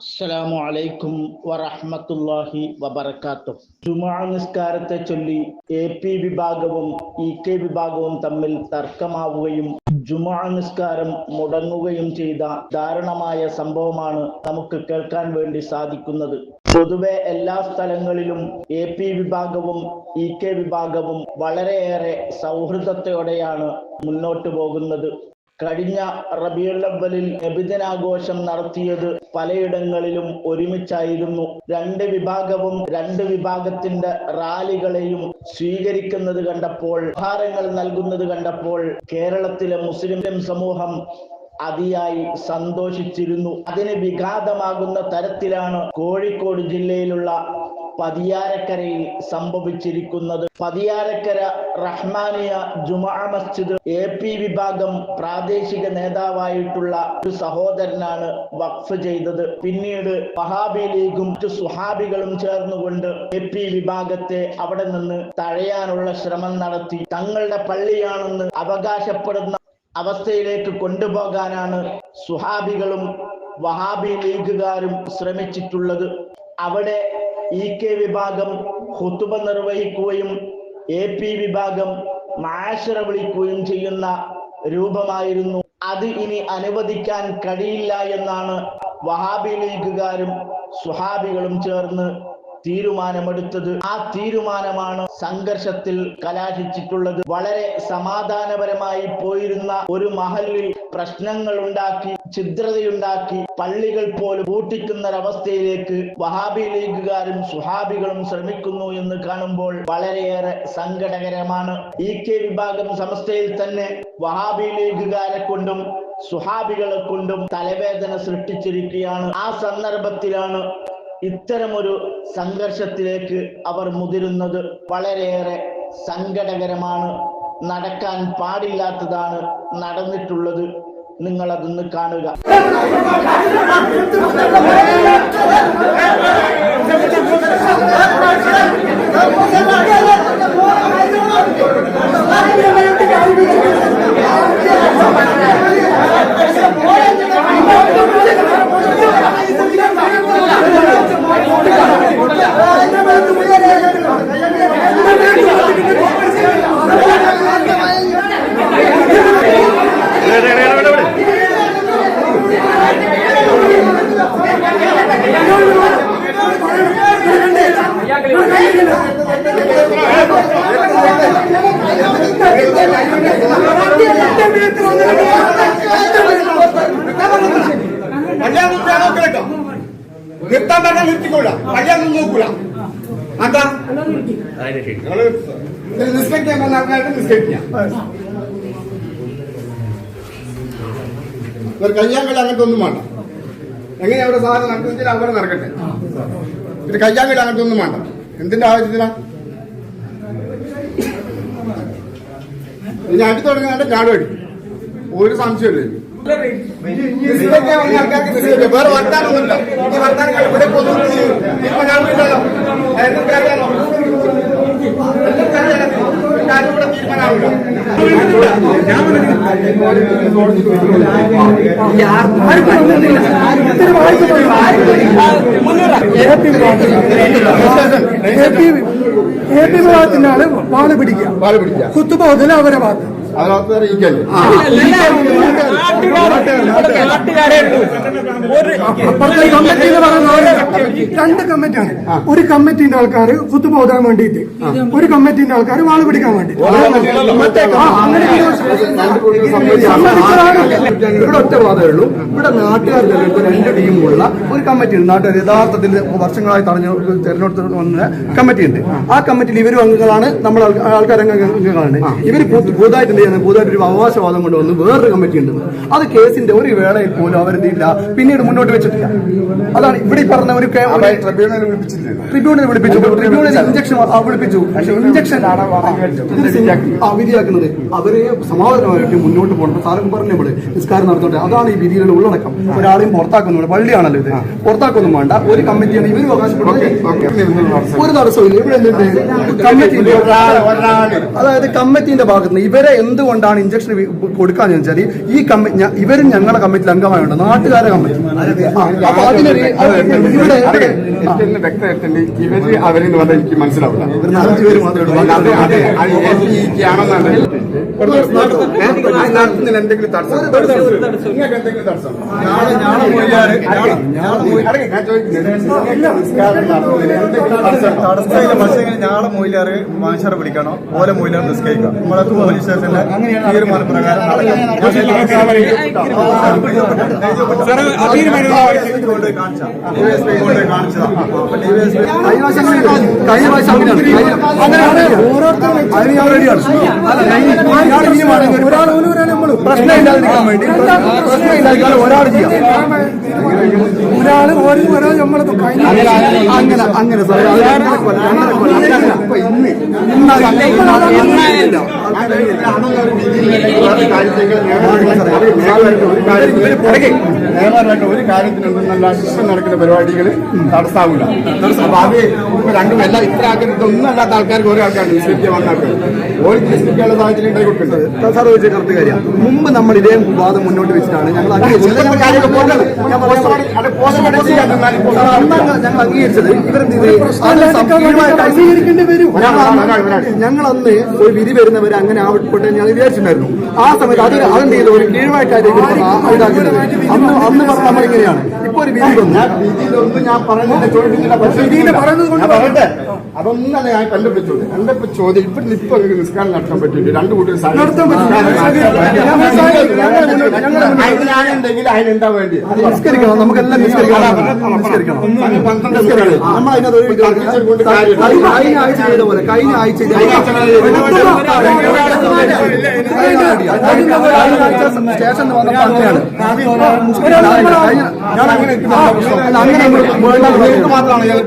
അസ്സലാമു അലൈക്കും വറഹ്മത്തുള്ളാഹി വബറകാത്തു. ജുമാ നിസ്കാരത്തെ ചൊല്ലി എ പി വിഭാഗവും ഇ കെ വിഭാഗവും തമ്മിൽ തർക്കമാവുകയും ജുമാ നിസ്കാരം മുടങ്ങുകയും ചെയ്ത ദാരുണമായ സംഭവമാണ് നമുക്ക് കേൾക്കാൻ വേണ്ടി സാധിക്കുന്നത്. പൊതുവെ എല്ലാ സ്ഥലങ്ങളിലും എ പി വിഭാഗവും ഇ കെ വിഭാഗവും വളരെയേറെ സൗഹൃദത്തോടെയാണ് മുന്നോട്ട് പോകുന്നത്. കഴിഞ്ഞ റബീഉൽ അവ്വലിൽ നബിദിനാഘോഷം നടത്തിയത് പലയിടങ്ങളിലും ഒരുമിച്ചായിരുന്നു. രണ്ട് വിഭാഗവും രണ്ട് വിഭാഗത്തിന്റെ റാലികളെയും സ്വീകരിക്കുന്നത് കണ്ടപ്പോൾ ഉപഹാരങ്ങൾ നൽകുന്നത് കണ്ടപ്പോൾ കേരളത്തിലെ മുസ്ലിം സമൂഹം അതിയായി സന്തോഷിച്ചിരുന്നു. അതിന് വിഘാതമാകുന്ന തരത്തിലാണ് കോഴിക്കോട് ജില്ലയിലുള്ള പതിയാരക്കരയിൽ സംഭവിച്ചിരിക്കുന്നത്. പതിയാരക്കര റഹ്മാനിയ ജുമാ മസ്ജിദ് എ പി വിഭാഗം പ്രാദേശിക നേതാവായിട്ടുള്ള ഒരു സഹോദരനാണ് വഖഫ് ചെയ്തത്. പിന്നീട് വഹാബി ലീഗും മറ്റു സുഹാബികളും ചേർന്നുകൊണ്ട് എ പി വിഭാഗത്തെ അവിടെ നിന്ന് തഴയാനുള്ള ശ്രമം നടത്തി. തങ്ങളുടെ പള്ളിയാണെന്ന് അവകാശപ്പെടുന്ന അവസ്ഥയിലേക്ക് കൊണ്ടുപോകാനാണ് സുഹാബികളും വഹാബി ലീഗുകാരും ശ്രമിച്ചിട്ടുള്ളത്. അവിടെ ഇ കെ വിഭാഗം ഹുത്തുബ നിർവഹിക്കുകയും എ പി വിഭാഗം മാഷറ വിളിക്കുകയും ചെയ്യുന്ന രൂപമായിരുന്നു. അത് ഇനി അനുവദിക്കാൻ കഴിയില്ല എന്നാണ് വഹാബി ലീഗുകാരും സുഹാബികളും ചേർന്ന് തീരുമാനമെടുത്തത്. ആ തീരുമാനമാണ് സംഘർഷത്തിൽ കലാശിച്ചിട്ടുള്ളത്. വളരെ സമാധാനപരമായി പോയിരുന്ന ഒരു മഹലിൽ പ്രശ്നങ്ങൾ ഉണ്ടാക്കി ഛിദ്രതയുണ്ടാക്കി പള്ളികൾ പോലും പൂട്ടിക്കുന്നൊരവസ്ഥയിലേക്ക് വഹാബി ലീഗുകാരും സുഹാബികളും ശ്രമിക്കുന്നു എന്ന് കാണുമ്പോൾ വളരെയേറെ സങ്കടകരമാണ്. ഇ കെ വിഭാഗം സംസ്ഥയിൽ തന്നെ വഹാബി ലീഗുകാരെ കൊണ്ടും സുഹാബികളെ കൊണ്ടും തലവേദന സൃഷ്ടിച്ചിരിക്കുകയാണ്. ആ സന്ദർഭത്തിലാണ് ഇത്തരമൊരു സംഘർഷത്തിലേക്ക് അവർ മുതിരുന്നത് വളരെയേറെ സങ്കടകരമാണ്. നടക്കാൻ പാടില്ലാത്തതാണ് നടന്നിട്ടുള്ളത്. നിങ്ങൾ അതൊന്ന് കാണുക. കല്യാണം നിർത്താൻ പറഞ്ഞാൽ നിർത്തിക്കൂല കല്യാണം നോക്കൂല. എന്താ നിസ്കരിക്കാൻ പറഞ്ഞ ആൾക്കാർക്ക് കയ്യാങ്കളി അങ്ങനത്തെ ഒന്നും വേണ്ട. എങ്ങനെ അവരുടെ സാധനം നടക്കുന്നില്ല അവിടെ നടക്കട്ടെ. പിന്നെ കയ്യാങ്കളി അങ്ങനത്തെ ഒന്നും വേണ്ട. എന്തിന്റെ ആവശ്യത്തിനാ? ഇനി അടി തുടങ്ങാണ്ട് ചാടുപടി ഒരു സംശയമില്ല വേറെ വർത്താനൊന്നുമില്ല ഈ വർത്താനം ഇവിടെ അവരെ ഭാഗത്ത് അതിനകത്ത് രണ്ട് കമ്മിറ്റിയാണ്. ഒരു കമ്മിറ്റിന്റെ ആൾക്കാർ കുത്തുബ പോകാൻ വേണ്ടിയിട്ട് ഒരു കമ്മിറ്റിന്റെ ആൾക്കാർ വാൾ പിടിക്കാൻ വേണ്ടി ഇവിടെ ഒറ്റ വാദമേ ഉള്ളൂ. ഇവിടെ നാട്ടുകാർ തെരഞ്ഞെടുപ്പ് രണ്ട് ടീമുള്ള ഒരു കമ്മിറ്റി ഉണ്ട്. നാട്ടുകാർ യഥാർത്ഥത്തിൽ വർഷങ്ങളായി തടഞ്ഞു തെരഞ്ഞെടുത്ത് വന്ന കമ്മിറ്റി ഉണ്ട്. ആ കമ്മിറ്റിയിൽ ഇവരും അംഗങ്ങളാണ്. നമ്മൾ ആൾക്കാർ അംഗങ്ങളാണ്. ഇവർ പുതുതായിട്ട് എന്ത് ചെയ്യുന്നത് പുതുതായിട്ട് ഒരു അവകാശവാദം കൊണ്ടുവന്ന് വേറൊരു കമ്മിറ്റി ഉണ്ട്. അത് കേസിന്റെ ഒരു വേളയിൽ പോലും അവരെന്തില്ല പിന്നീട് മുന്നോട്ട് വെച്ചിട്ടില്ല. അതാണ് ഇവിടെ പറഞ്ഞ ഒരു ട്രിബ്യൂണൽ വിളിപ്പിച്ചു. ട്രിബ്യൂണൽ ഇഞ്ചക്ഷൻ വിളിപ്പിച്ചു. പക്ഷെ ഇഞ്ചക്ഷൻ വിധിയാക്കുന്നത് അവരെ സമാധാനമായിട്ട് മുന്നോട്ട് പോകണം. സാറും പറഞ്ഞു ഇവിടെ നിസ്കാരം നടത്തോട്ടെ. അതാണ് ഈ വിധിയുടെ ഉള്ളടക്കം. ഒരാളെയും പുറത്താക്കുന്നുണ്ട് പള്ളിയാണല്ലോ ഇത്. പുറത്താക്കൊന്നും വേണ്ട. ഒരു കമ്മിറ്റിയാണ് ഇവരും അവകാശപ്പെടുന്നത്. ഒരു തടസ്സമില്ല ഇവിടെ എന്തുണ്ട്? കമ്മിറ്റി ഒരാൾ ഒരാൾ. അതായത് കമ്മിറ്റിന്റെ ഭാഗത്ത് നിന്ന് ഇവരെ എന്തുകൊണ്ടാണ് ഇഞ്ചക്ഷൻ കൊടുക്കാന്ന് വെച്ചാൽ ഈ കമ്മിറ്റി ഇവരും ഞങ്ങളുടെ കമ്മിറ്റിയിൽ അംഗമായുണ്ട് നാട്ടുകാരെ കമ്മിറ്റി ആ, അപ്പൊ അതിനൊരു ഇവിടെ ഇവിടെ ആ, ഏറ്റവും വ്യക്തമായിട്ടുണ്ട് ഇവർ അവരെന്ന് പറഞ്ഞാൽ എനിക്ക് മനസ്സിലാവില്ല നടത്തുന്നതിന് എന്തെങ്കിലും തടസ്സം നിങ്ങൾക്ക് എന്തെങ്കിലും തടസ്സമില്ല പക്ഷേ ഞങ്ങളെ മൊയിലാറ് മനുഷ്യരെ പിടിക്കണോ ഓലെ മൊയിലാർ നിസ്കരിക്കാം നമ്മളെ പോലീസ് സ്റ്റേഷന്റെ തീരുമാനപ്രകാരം കൊണ്ടുപോയി കാണിച്ചാ ഡിവൈഎസ്പി കൊണ്ടുപോയി ഒരാൾ പ്രശ്നം ഉണ്ടാക്കാൻ വേണ്ടി പ്രശ്നം ഇല്ലാതിരിക്കാൻ ഒരാൾ ചെയ്യാം ഒരാൾ ഒരു ഒരാൾ നമ്മളെ അങ്ങനെ അങ്ങനെ സാർ ഇന്ന് ഇന്ന് ഇല്ല. നിയമപരമായിട്ട് ഒരു കാര്യത്തിനുണ്ട് നല്ല ശിഷ്ടം നടക്കുന്ന പരിപാടികൾ തടസ്സാവില്ല അപ്പൊ അത് ഇപ്പൊ രണ്ടും എല്ലാ ഇത്ര ആൾക്കാർ ഇതൊന്നും അല്ലാത്ത ആൾക്കാർക്ക് ഓരോ ആൾക്കാർ നിസ്കരിക്കാൻ വന്ന ആൾക്കാർ ഓരോ നിസ്കരിക്കാനുള്ള സാഹചര്യം ഉണ്ടായി കൊടുക്കുന്നത് സാർ ചോദിച്ച കറക്റ്റ് കാര്യം. മുമ്പ് നമ്മൾ ഇതേ വാദം മുന്നോട്ട് വെച്ചിട്ടാണ് ഞങ്ങൾ അന്ന് ഞങ്ങൾ അംഗീകരിച്ചത്. ഇവരെന്ത് ഞങ്ങൾ ഞങ്ങൾ ഒരു വിധി വരുന്നവരെ അങ്ങനെ ആവട്ടെ ഞാൻ വിചാരിച്ചിട്ടുണ്ടായിരുന്നു. ആ സമയത്ത് അത് അതെന്ത് ചെയ്തു? ഒരു കീഴ്വായിട്ടായിരിക്കും അന്ന് അന്ന് പറഞ്ഞ നമ്മളിങ്ങനെയാണ് ഇപ്പൊ ഒരു വിധി വന്നു ഞാൻ വിധിയിലൊന്നും ഞാൻ പറയുന്നില്ല ചോദിക്കുന്നില്ല പക്ഷേ വിധിയിൽ പറയുന്നത് കൊണ്ട് പറയട്ടെ അതൊന്നല്ല ഞാൻ എന്റെ കണ്ടപ്പോ ചോദ്യം ഇപ്പൊ ഇപ്പൊ നിസ്കാരം നടത്താൻ പറ്റില്ല രണ്ടു കൂട്ടരും. അതിനാണെന്തെങ്കിൽ അതിനെന്താ വേണ്ടി നിസ്കരിക്കണം നമുക്കെല്ലാം നിസ്കരിക്കണം നിസ്കരിക്കണം നിസ്കരിക്കണം. നമ്മൾ അതിനകത്ത് ഒരു. കഴിഞ്ഞ ആഴ്ച ചെയ്ത പോലെ കഴിഞ്ഞ ആഴ്ച സ്റ്റേഷനിൽ വന്നപ്പോൾ അങ്ങനെയാണ്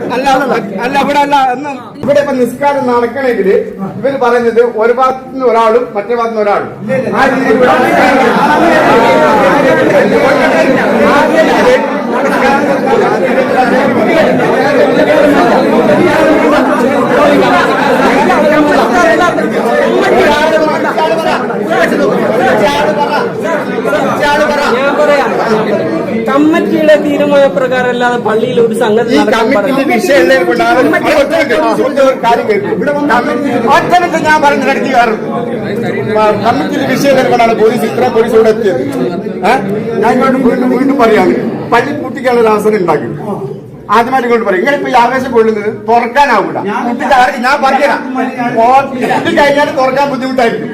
അല്ല, അല്ല ഇവിടെ അല്ല എന്ന് ഇവിടെ ഇപ്പൊ നിസ്കാരം നടക്കണമെങ്കിൽ ഇവർ പറയുന്നത് ഒരു ഭാഗത്തു നിന്ന് ഒരാളും മറ്റേ ഭാഗത്ത് നിന്ന് ഒരാളും ആ രീതിയിൽ ഇവിടെ ആ രീതിയിൽ ഞാൻ പറയാം കമ്മിറ്റിയുടെ തീരുമാന പ്രകാരം അല്ലാതെ പള്ളിയിൽ ഒരു സംഗതി ഈ നടക്കാൻ കമ്മിറ്റിന്റെ പാടില്ല. വിഷയം ഉള്ളത് കൊണ്ടാണ് അത് ഒറ്റ മിനിറ്റ്, സുഹൃത്തേ, ഒരു കാര്യം കേൾക്കൂ. കമ്മിറ്റി- ഞാൻ പറഞ്ഞു ഇടയ്ക്ക് കയറും. കമ്മിറ്റിന്റെ വിഷയം ഉള്ളത് കൊണ്ടാണ് പോലീസ് ഇത്ര പോലീസ് ഇവിടെ എത്തിയത് ഞാൻ വീണ്ടും വീണ്ടും പറയാണ് പള്ളി പൂട്ടിക്കാനുള്ള ഒരു അവസരം ഉണ്ടാക്കി ആദ്യമായിട്ട് ഇങ്ങോട്ട് പറയും. ഇങ്ങനെ ഇപ്പൊ ഈ ആവേശം കൊള്ളുന്നത് തുറക്കാനാവില്ല കുട്ടിക്ക് ഞാൻ പറഞ്ഞുതരാം. ഇത് കഴിഞ്ഞാൽ തുറക്കാൻ ബുദ്ധിമുട്ടായിരിക്കും.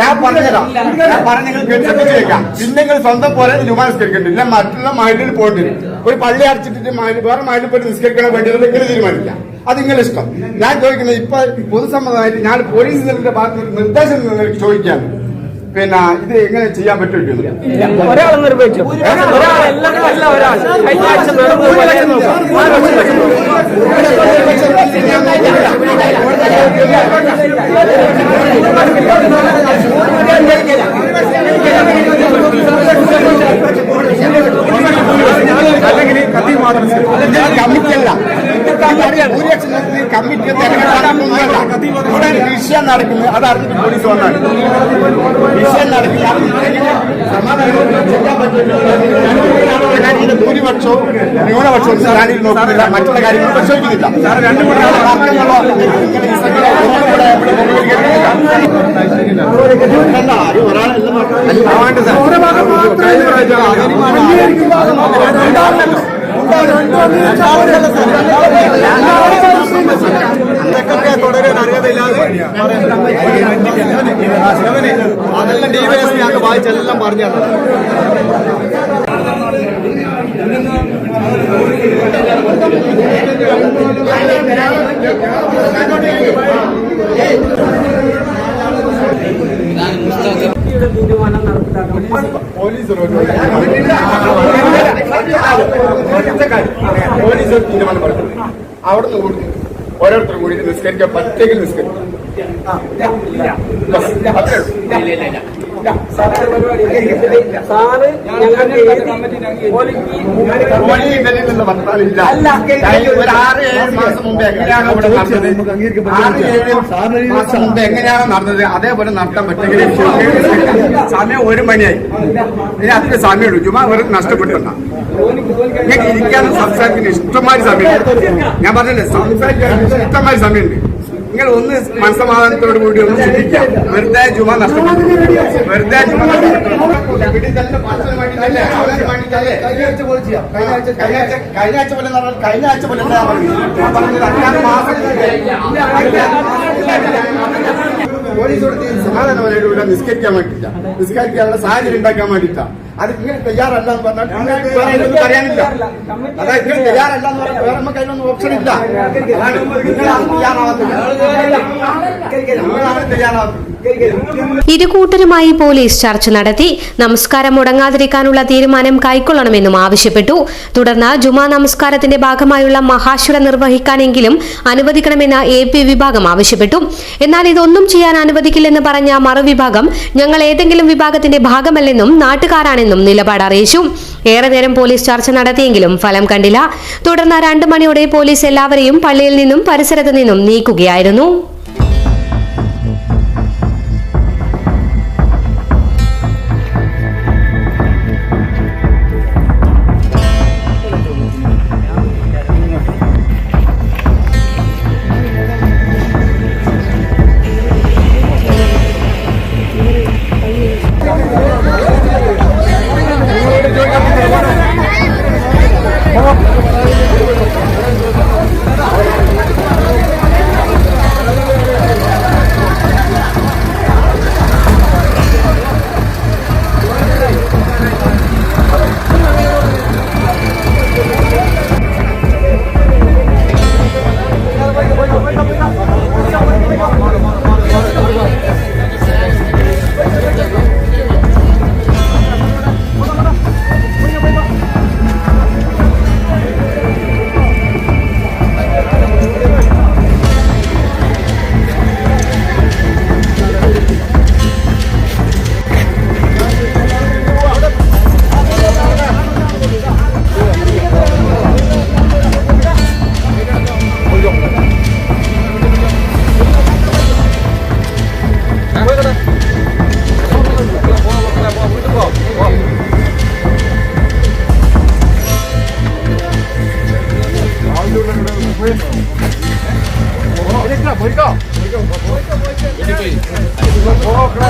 ഞാൻ പറഞ്ഞുതരാം. ഞാൻ പറഞ്ഞ നിങ്ങൾ കേട്ടിട്ട് കേൾക്കാം പിന്നെ നിങ്ങൾ സ്വന്തം പോലെ നിസ്കരിക്കേണ്ടില്ല മറ്റുള്ള മൈലിൽ പോയിട്ട് ഒരു പള്ളി അടച്ചിട്ട് മൈലിൽ വേറെ മൈലിൽ പോയിട്ട് നിസ്കരിക്കണം വേണ്ടി നിങ്ങൾ തീരുമാനിക്കാം. അത് നിങ്ങളുടെ ഇഷ്ടം. ഞാൻ ചോദിക്കുന്നത് ഇപ്പൊ പൊതുസമ്മതമായിട്ട് ഞാൻ പോലീസ് ഭാഗത്ത് നിർദ്ദേശം ചോദിക്കാൻ പിന്നെ ഇത് എങ്ങനെ ചെയ്യാൻ പറ്റും ഒരാൾ. നിർവഹിച്ചു? അല്ലെങ്കിൽ എല്ലാവരും അല്ല ഒരാൾ പോലെ കമ്മിറ്റി ഇവിടെ വിഷയം നടക്കുന്നത് അത് അറിഞ്ഞിട്ട് പോലീസ് വന്നാണ് വിഷയം നടക്കില്ല ഇതിന്റെ ഭൂരിപക്ഷവും ന്യൂനപക്ഷവും ഞാനിത് നോക്കുന്നില്ല മറ്റുള്ള കാര്യങ്ങൾ പരിശോധിക്കുന്നില്ല തർക്കങ്ങളോ ഒരാളെല്ലാം എന്തൊക്കെ തുടരാൻ അറിയാതില്ലാതെ അതെല്ലാം ഡിവൈഎസ്പി ഞങ്ങൾക്ക് വായിച്ചെല്ലാം പറഞ്ഞു തന്നത് കമ്മിറ്റിയുടെ തീരുമാനം നടപ്പിലാക്കണം പോലീസ് ഒരു- പോലീസ് ഒരു തീരുമാനം പറഞ്ഞു അവിടുന്ന് കൂടി ഓരോരുത്തരും കൂടി നിസ്കരിക്കാൻ പറ്റെങ്കിൽ നിസ്കരിക്കും ബസ്. അത്രേ ഉള്ളൂ. സാറ് ഞങ്ങൾക്ക് എങ്ങനെയാണ് നടന്നത്? എങ്ങനെയാണ് അതേപോലെ നടത്താൻ പറ്റുമെങ്കിൽ സമയം ഒരു മണിയായി. ഇനി അതിന് സമയമുള്ളൂ. ചുമ്മാ വെറുതെ നഷ്ടപ്പെട്ടണ്ട നിങ്ങൾക്ക് ഇരിക്കാനും സംസാരിക്കുന്ന ഇഷ്ടമായി സമയമുണ്ട്. ഞാൻ പറഞ്ഞില്ലേ സംസാരിക്കാൻ ഇഷ്ടമായ സമയമുണ്ട്. നിങ്ങൾ ഒന്ന് മനസ്സമാധാനത്തോടു കൂടി ഒന്ന് ചിന്തിക്കാം. വെറുതെ ചുമ നഷ്ടപ്പെട്ടു. വെറുതെ ചുമ കഴിഞ്ഞ ആഴ്ച കഴിഞ്ഞ ആഴ്ച പോലെ എന്ന് പറഞ്ഞാൽ കഴിഞ്ഞ ആഴ്ച പോലെ എന്താ പറഞ്ഞത് ഞാൻ പറഞ്ഞത് അഞ്ചാറ് മാസം പോലീസോട് സമാധാനമായിട്ട് ഇവിടെ നിസ്കരിക്കാൻ വേണ്ടിയില്ല നിസ്കരിക്കാനുള്ള സാഹചര്യം ഉണ്ടാക്കാൻ വേണ്ടിയിട്ടാ. അത് നിങ്ങൾ തയ്യാറല്ല എന്ന് പറഞ്ഞാൽ നിങ്ങൾക്ക് വേറെ അതിനൊന്നും പറയാനില്ല. അതായത് നിങ്ങൾ തയ്യാറല്ല. എന്ന് പറഞ്ഞാൽ വേറെ നമുക്ക് അതിനൊന്നും ഓപ്ഷൻ ഇല്ല. നിങ്ങളാണ് തയ്യാറാവാത്തത്. നിങ്ങളാണ് തയ്യാറാവാത്തത്. ഇരുകൂട്ടരുമായി പോലീസ് ചർച്ച നടത്തി നമസ്കാരം മുടങ്ങാതിരിക്കാനുള്ള തീരുമാനം കൈക്കൊള്ളണമെന്നും ആവശ്യപ്പെട്ടു. തുടർന്ന് ജുമാ നമസ്കാരത്തിന്റെ ഭാഗമായുള്ള മഹാശുര നിർവഹിക്കാനെങ്കിലും അനുവദിക്കണമെന്ന് എ പി വിഭാഗം ആവശ്യപ്പെട്ടു. എന്നാൽ ഇതൊന്നും ചെയ്യാൻ അനുവദിക്കില്ലെന്ന് പറഞ്ഞ മറുവിഭാഗം ഞങ്ങൾ ഏതെങ്കിലും വിഭാഗത്തിന്റെ ഭാഗമല്ലെന്നും നാട്ടുകാരാണെന്നും നിലപാട് അറിയിച്ചു. ഏറെ നേരം പോലീസ് ചർച്ച നടത്തിയെങ്കിലും ഫലം കണ്ടില്ല. തുടർന്ന് രണ്ടു മണിയോടെ പോലീസ് എല്ലാവരെയും പള്ളിയിൽ നിന്നും പരിസരത്ത് നിന്നും നീക്കുകയായിരുന്നു.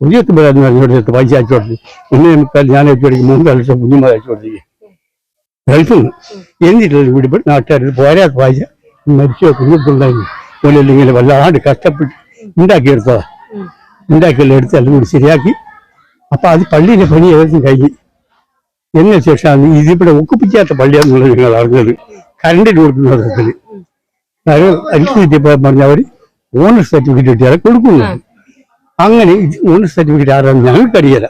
എടുപ്പിച്ചതാച്ചാൽ ഉയർത്തുമ്പോഴായിരുന്നു എന്നോട് പൈസ അയച്ചു കൊടുത്തു. നമുക്ക് ഞാൻ അയച്ചു കൊടുക്കും മൂന്ന് ലക്ഷം കുഞ്ഞുമാർ അയച്ചു കൊടുത്തു ഗൾഫിൽ നിന്ന് എന്നിട്ടുള്ള വീട് നാട്ടുകാർ പോരാത്ത പൈസ മരിച്ചോ കുഞ്ഞിട്ടുണ്ടായിരുന്നു പോലെ ഇങ്ങനെ വല്ലാണ്ട് കഷ്ടപ്പെട്ട് ഉണ്ടാക്കിയെടുത്തതാ ഉണ്ടാക്കിയെല്ലാം എടുത്ത് എല്ലാം കൂടി ശരിയാക്കി. അപ്പം അത് പള്ളിയിലെ പണി ഏകദേശം കഴിഞ്ഞ്. എന്നതിന് ശേഷമാണ് ഇതിവിടെ ഒക്കിപ്പിക്കാത്ത പള്ളിയാന്നുള്ളത് നിങ്ങൾ അറിഞ്ഞത്. കറണ്ടിന് കൊടുക്കുന്ന തരത്തിൽ. എനിക്ക് പറഞ്ഞ അവർ ഓണർ സർട്ടിഫിക്കറ്റ് കിട്ടിയാൽ കൊടുക്കുന്നു അങ്ങനെ മൂന്ന് സർട്ടിഫിക്കറ്റ് ആരാണ് ഞങ്ങൾക്കറിയില്ല.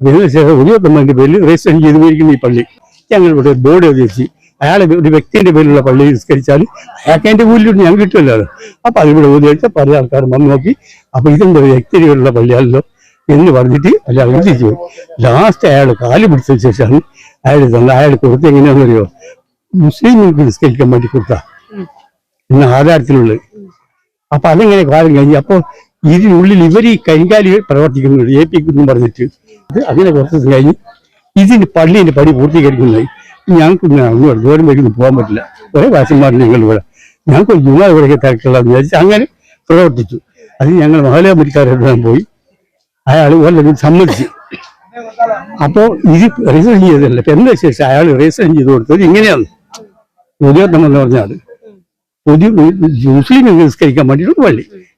അതിനുശേഷം ഉദയത്തമ്മന്റെ പേരിൽ രജിസ്റ്റർ ചെയ്ത് പോയിരിക്കുന്നു ഈ പള്ളി. ഞങ്ങൾ ഇവിടെ ബോർഡ് എഴുതി വെച്ച് അയാളെ ഒരു വ്യക്തിന്റെ പേരിലുള്ള പള്ളി നിസ്കരിച്ചാൽ അയാൾക്ക് അതിന്റെ ഞാൻ ഞങ്ങൾക്ക് കിട്ടുമല്ലോ അപ്പൊ അതിവിടെ ഊതി പല ആൾക്കാരും വന്ന് നോക്കി. അപ്പൊ ഇതെന്താ വ്യക്തിയുടെ പേരിലുള്ള പള്ളിയാണല്ലോ എന്ന് പറഞ്ഞിട്ട് അയാൾ തിരിച്ചു പോയി. ലാസ്റ്റ് അയാൾ കാൽ പിടിച്ച ശേഷമാണ് അയാൾ തന്നെ. അയാൾ കൊടുത്ത് എങ്ങനെയാണെന്നറിയോ? മുസ്ലിങ്ങൾക്ക് നിസ്കരിക്കാൻ വേണ്ടി കൊടുത്ത. എന്ന ആധാരത്തിലുള്ളത് അപ്പൊ അതെങ്ങനെ കാലം കഴിഞ്ഞ്. അപ്പൊ ഇതിനുള്ളിൽ ഇവർ ഈ കരിങ്കാലി പ്രവർത്തിക്കുന്നുണ്ട് എ പി എന്നും പറഞ്ഞിട്ട് അതിനെ കുറച്ച് ദിവസം കഴിഞ്ഞ് ഇതിന് പള്ളിന്റെ പണി പൂർത്തീകരിക്കുന്നതായി. ഞങ്ങൾക്ക് ദൂരം വഴിക്കൊന്നും പോകാൻ പറ്റില്ല. ഒരേ വാശന്മാർ ഞങ്ങൾ ഇവിടെ. ഞങ്ങൾക്ക് ജുമാ ഇവിടെ തിരക്കുള്ളതെന്ന് വിചാരിച്ച് അങ്ങനെ പ്രവർത്തിച്ചു. അത് ഞങ്ങൾ മഹാലമുരിക്കാരെല്ലാം പോയി. അയാൾ വല്ലതും സമ്മതിച്ചു. അപ്പോൾ ഇത് രജിസ്റ്റർ ചെയ്തതല്ല. ഇപ്പൊ എന്താ ശേഷം അയാൾ രജിസ്റ്റർ ചെയ്ത് കൊടുത്തത് ഇങ്ങനെയാണ്. പുതിയ എന്ന് പറഞ്ഞാൽ പുതിയ മുസ്ലിം നിസ്കരിക്കാൻ വേണ്ടിയിട്ട് പള്ളി.